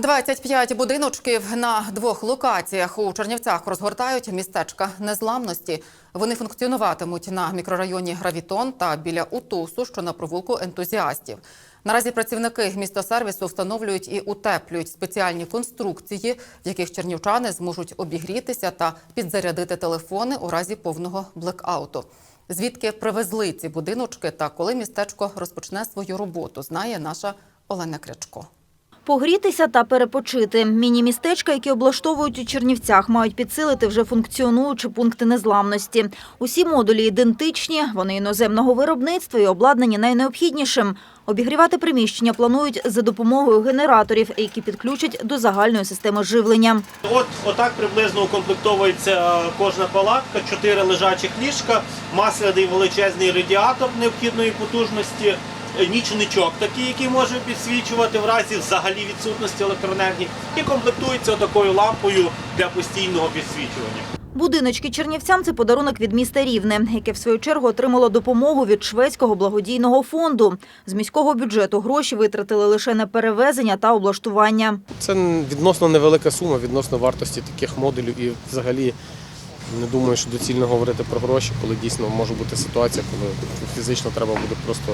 25 будиночків на двох локаціях у Чернівцях розгортають містечка незламності. Вони функціонуватимуть на мікрорайоні Гравітон та біля Утусу, що на провулку ентузіастів. Наразі працівники містосервісу встановлюють і утеплюють спеціальні конструкції, в яких чернівчани зможуть обігрітися та підзарядити телефони у разі повного блекауту. Звідки привезли ці будиночки та коли містечко розпочне свою роботу, знає наша Олена Крячко. Погрітися та перепочити. Міні-містечка, які облаштовують у Чернівцях, мають підсилити вже функціонуючі пункти незламності. Усі модулі ідентичні, вони іноземного виробництва і обладнані найнеобхіднішим. Обігрівати приміщення планують за допомогою генераторів, які підключать до загальної системи живлення. От отак приблизно укомплектовується кожна палатка, чотири лежачих ліжка, масляний величезний радіатор необхідної потужності, е, нічничок такий, який може підсвічувати в разі взагалі відсутності електроенергії, і комплектується такою лампою для постійного підсвічування. Будиночки чернівцям – це подарунок від міста Рівне, яке в свою чергу отримало допомогу від шведського благодійного фонду. З міського бюджету гроші витратили лише на перевезення та облаштування. Це відносно невелика сума відносно вартості таких модулів і взагалі не думаю, що доцільно говорити про гроші, коли дійсно може бути ситуація, коли фізично треба буде просто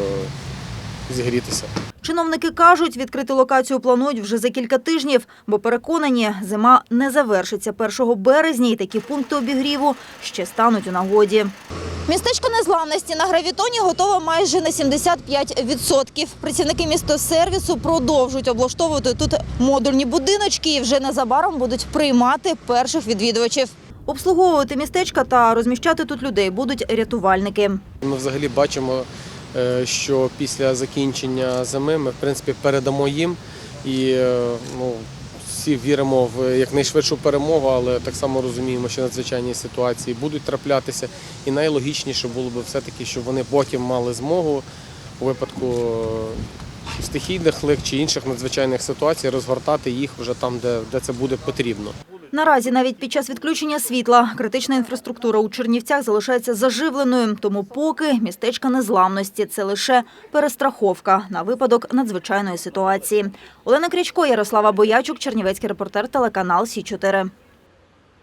зігрітися. Чиновники кажуть, відкрити локацію планують вже за кілька тижнів, бо переконані, зима не завершиться 1 березня і такі пункти обігріву ще стануть у нагоді. Містечко незламності на гравітоні готове майже на 75%. Працівники містосервісу продовжують облаштовувати тут модульні будиночки і вже незабаром будуть приймати перших відвідувачів. Обслуговувати містечка та розміщати тут людей будуть рятувальники. Ми взагалі бачимо, що після закінчення зими ми в принципі передамо їм і е, ну, всі віримо в якнайшвидшу перемогу, але так само розуміємо, що надзвичайні ситуації будуть траплятися. І найлогічніше було б все-таки, щоб вони потім мали змогу у випадку е, стихійних лих чи інших надзвичайних ситуацій розгортати їх вже там, де, де це буде потрібно. Наразі навіть під час відключення світла критична інфраструктура у Чернівцях залишається заживленою, тому поки містечка незламності це лише перестраховка на випадок надзвичайної ситуації. Олена Крячко, Ярослава Боячук, Чернівецький репортер, телеканал Сі 4